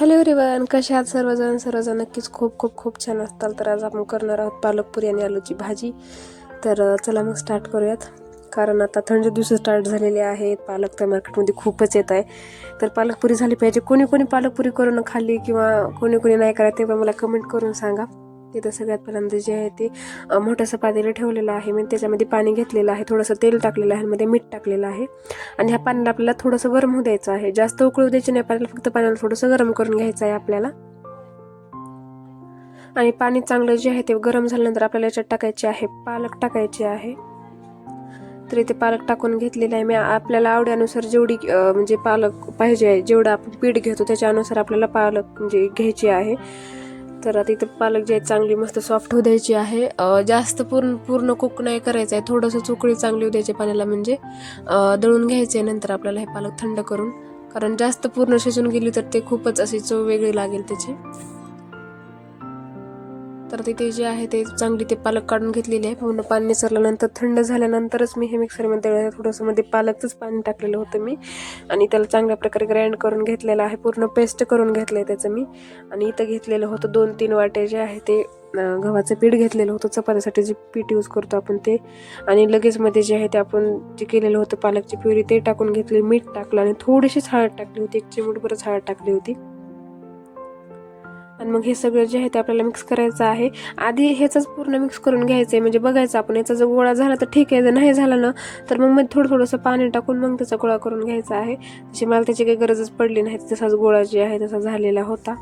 Hello रिवन कसे आहात सर्वजण? सर्वजण नक्कीच खूप खूप खूप छान असताल. तर आज आपण करणार आहोत पालकपुरी आणि आलूची भाजी. तर चला मग स्टार्ट करूयात. कारण आता थंड दिवस स्टार्ट झालेले आहेत. पालक तर मार्केटमध्ये खूपच येत आहे. तर पालकपुरी झाली पाहिजे. कोणी कोणी पालकपुरी करून खाल्ली किंवा कोणी कोणी नाही करायचं ते पण मला कमेंट करून सांगा. तिथं सगळ्यात पहिल्यांदा जे आहे ते मोठंसं पातेलं ठेवलेलं आहे. मी त्याच्यामध्ये पाणी घेतलेलं आहे. थोडंसं तेल टाकलेलं आहे. मध्ये मीठ टाकलेलं आहे. आणि ह्या पाण्याला आपल्याला थोडंसं गरम होऊ द्यायचं आहे. जास्त उकळू द्यायचं नाही. पाण्याला फक्त पाण्याला थोडंसं गरम करून घ्यायचं आहे आपल्याला. आणि पाणी चांगलं जे आहे ते गरम झाल्यानंतर आपल्याला याच्यात टाकायचे आहे पालक टाकायचे आहे. तर इथे पालक टाकून घेतलेलं आहे. मी आपल्याला आवड्यानुसार जेवढी म्हणजे पालक पाहिजे आहे जेवढं आपण पीठ घेतो त्याच्यानुसार आपल्याला पालक म्हणजे घ्यायची आहे. तर आता इथं पालक जे आहे चांगली मस्त सॉफ्ट होऊ द्यायची आहे. जास्त पूर्ण पूर्ण कुक नाही करायचं आहे. थोडंसं चुकळी चांगली होऊ द्यायची पाण्याला म्हणजे. दळून घ्यायचे नंतर आपल्याला हे पालक थंड करून. कारण जास्त पूर्ण शिजून गेली तर ते खूपच अशी चव वेगळी लागेल त्याची. तर तिथे जे आहे ते चांगली ते पालक काढून घेतलेली आहे. पूर्ण पाणी निसरल्यानंतर थंड झाल्यानंतरच मी हे मिक्सरमध्ये थोडंसं मध्ये पालकचंच पाणी टाकलेलं होतं मी. आणि त्याला चांगल्या प्रकारे ग्राइंड करून घेतलेलं आहे. पूर्ण पेस्ट करून घेतलं आहे त्याचं मी. आणि इथं घेतलेलं होतं दोन तीन वाटे जे आहे ते गव्हाचं पीठ घेतलेलं होतं. चपातीसाठी जे पीठ यूज करतो आपण ते. आणि लगेच मध्ये जे आहे ते आपण जे केलेलं होतं पालकची प्युरी ते टाकून घेतली. मीठ टाकलं आणि थोडीशीच हळद टाकली होती. एक चिमूटभरच हळद टाकली होती. आणि मग हे सगळं जे आहे ते आपल्याला मिक्स करायचं आहे. आधी ह्याचंच पूर्ण मिक्स करून घ्यायचं आहे म्हणजे बघायचं आपण याचा जर गोळा झाला तर ठीक आहे जर नाही झाला ना तर मग मध्ये थोडं थोडंसं पाणी टाकून मग त्याचा गोळा करून घ्यायचा आहे. तशी मला त्याची काही गरजच पडली नाही तसाच गोळा जे आहे तसा झालेला होता.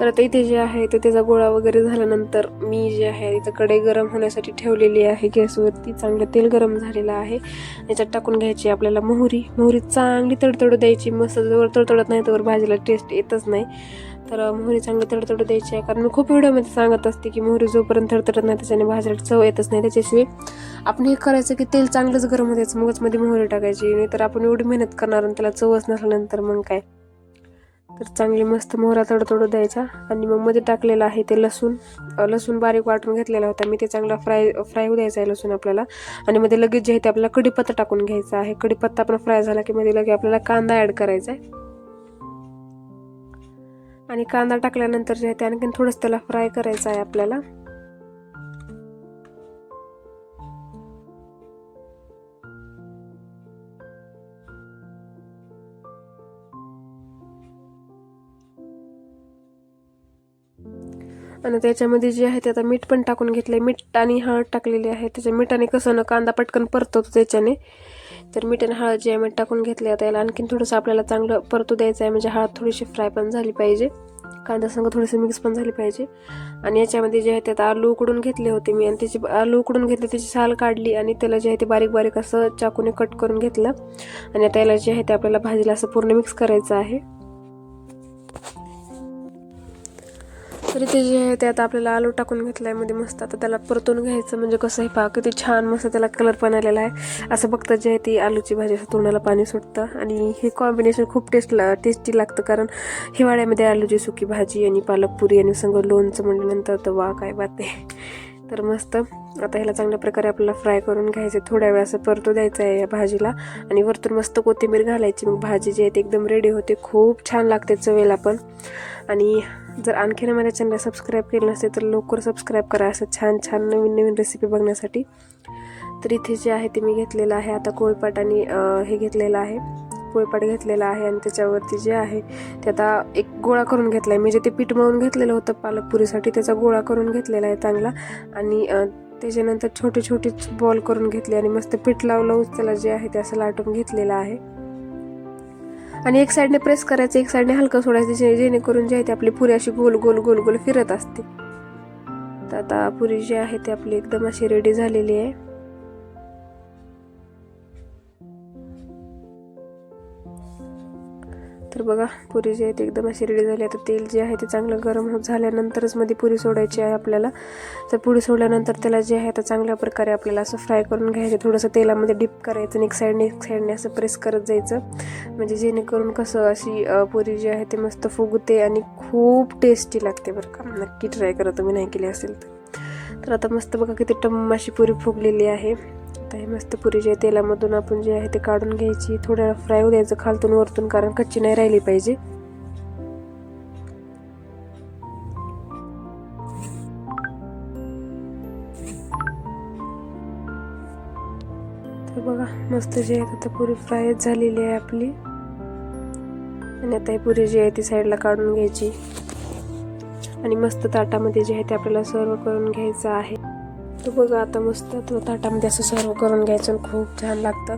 तर आता इथे जे आहे ते त्याचा गोळा वगैरे झाल्यानंतर मी जे आहे इथं कढई गरम होण्यासाठी ठेवलेली आहे. गॅसवरती चांगलं तेल गरम झालेलं आहे. याच्यात टाकून घ्यायची आपल्याला मोहरी. मोहरी चांगली तडतडू द्यायची. मस्त जवळ तडतडत नाही तर भाजीला टेस्ट येतच नाही. तर मोहरी चांगली तडतडू द्यायची आहे. कारण मी खूप व्हिडिओमध्ये सांगत असते की मोहरी जोपर्यंत तडतडत नाही त्याच्याने भाजीला चव येतच नाही. त्याच्याशिवाय आपण हे करायचं की तेल चांगलंच गरम होत्याचं मगचमध्ये मगच मध्ये मोहरी टाकायची. नाही तर आपण एवढी मेहनत करणार आणि त्याला चवच नसल्यानंतर मग काय? तर चांगली मस्त मोहरा तडतडू द्यायचा. आणि मग मध्ये टाकलेलं आहे ते लसूण. लसूण बारीक वाटून घेतलेला होता. मी ते चांगला फ्राय फ्राय होऊ द्यायचा आहे लसूण आपल्याला. आणि मध्ये लगेच जे आहे ते आपल्याला कढीपत्ता टाकून घ्यायचा आहे. कढीपत्ता पण फ्राय झाला की मध्ये लगे आपल्याला कांदा ॲड करायचा आहे. आणि कांदा टाकल्यानंतर जे आहे ते आणखीन थोडंसं त्याला फ्राय करायचं आहे आपल्याला. आणि त्याच्यामध्ये जे आहे ते आता मीठ पण टाकून घेतलं आहे मीठ आणि हळद टाकलेली आहे. त्याच्या मिठाने कसं ना कांदा पटकन परतवतो त्याच्याने. तर मीठ आणि हळद जे आहे मीठ टाकून घेतले आता याला आणखीन थोडंसं आपल्याला चांगलं परतू द्यायचं आहे. म्हणजे हळद थोडीशी फ्राय पण झाली पाहिजे. कांदा संग थोडीशी मिक्स पण झाली पाहिजे. आणि याच्यामध्ये जे आहे ते आता आलू उकडून घेतले होते मी. आणि त्याची आलू उकडून घेतले त्याची साल काढली आणि त्याला जे आहे ते बारीक बारीक असं चाकूने कट करून घेतलं. आणि आता याला जे आहे ते आपल्याला भाजीला असं पूर्ण मिक्स करायचं आहे. तरी ते जे आहे ते आता आपल्याला आलू टाकून घेतलायमध्ये म्हणजे मस्त. आता त्याला परतून घ्यायचं म्हणजे कसं हे पहा किती छान मस्त त्याला कलर पण आलेला आहे. असं बघता जे आहे ती आलूची भाजी असं तोंडाला पाणी सुटतं. आणि हे कॉम्बिनेशन खूप टेस्ट टेस्टी लागतं कारण हिवाळ्यामध्ये आलूची सुकी भाजी आणि पालक पुरी आणि संग लोणचं म्हणल्यानंतर तर वा काय बात तर मस्त. आता ह्याला चांगल्या प्रकारे आपल्याला फ्राय करून घ्यायचं थोड्या वेळ असं परतू द्यायचं आहे या भाजीला. आणि वरतून मस्त कोथिंबीर घालायची. मग भाजी जी आहे ती एकदम रेडी होते. खूप छान लागते चवेला पण. आणि जर आणखीन माझ्या चॅनलला सबस्क्राईब केलं नसेल तर लवकर सबस्क्राईब करा. असं छान छान नवीन नवीन रेसिपी बघण्यासाठी. तर इथे जे आहे ते मी घेतलेलं आहे. आता कोळपाट आणि हे घेतलेलं आहे. पोळपाट घेतलेला आहे आणि त्याच्यावरती जे आहे ते आता एक गोळा करून घेतला आहे मी जे ते पीठ मळून घेतलेलं होतं पालकपुरीसाठी त्याचा गोळा करून घेतलेला आहे चांगला. आणि त्याच्यानंतर छोटे छोटे बॉल करून घेतले आणि मस्त पीठ लावलं. त्याला जे आहे ते असं लाटून घेतलेलं आहे. आणि एक साईडने प्रेस करायचं एक साईडने हलकं सोडायचं जे जेणेकरून जे आहे ते आपली पुरी अशी गोल गोल गोल गोल फिरत असते. तर आता पुरी जी आहे ती आपली एकदम अशी रेडी झालेली आहे. तर बघा पुरी जी आहे ती एकदम अशी रेडी झाली. आता तेल जे आहे ते चांगलं गरम होत झाल्यानंतरच मध्ये पुरी सोडायची आहे आपल्याला. तर पुरी सोडल्यानंतर त्याला जे आहे तर चांगल्या प्रकारे आपल्याला असं फ्राय करून घ्यायचं थोडंसं तेलामध्ये डिप करायचं आणि एक साईडने एक साईडने असं प्रेस करत जायचं. म्हणजे जेणेकरून कसं अशी पुरी जी आहे ते मस्त फुगते आणि खूप टेस्टी लागते बरं का. नक्की ट्राय करा तुम्ही नाही केली असेल तर. तर आता मस्त बघा किती टम्माशी पुरी फुगलेली आहे. आता हे मस्त पुरी जे तेलामधून आपण जे आहे ते काढून घ्यायची. थोड्या फ्राय होऊ द्यायचं खालतून वरतून कारण कच्ची नाही राहिली पाहिजे. तर बघा मस्त जे आहे आता पुरी फ्राय झालेली आहे आपली. आणि आता ही पुरी जी आहे ती साईडला काढून घ्यायची. आणि मस्त ताटामध्ये जे आहे ते आपल्याला सर्व करून घ्यायचं आहे. तो बघा आता मस्त तो ताटामध्ये असं सर्व करून घ्यायचं आणि खूप छान लागतं.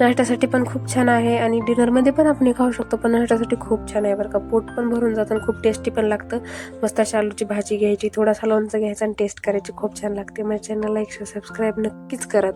नाश्त्यासाठी पण खूप छान आहे आणि डिनरमध्ये पण आपण खाऊ शकतो पण नाश्त्यासाठी खूप छान आहे बरं का. पोट पण भरून जातं आणि खूप टेस्टी पण लागतं. मस्त अशी आलूची भाजी घ्यायची थोडासा लोणचं घ्यायचं आणि टेस्ट करायची. खूप छान लागते. माझ्या चॅनलला एकशे सबस्क्राईब नक्कीच करा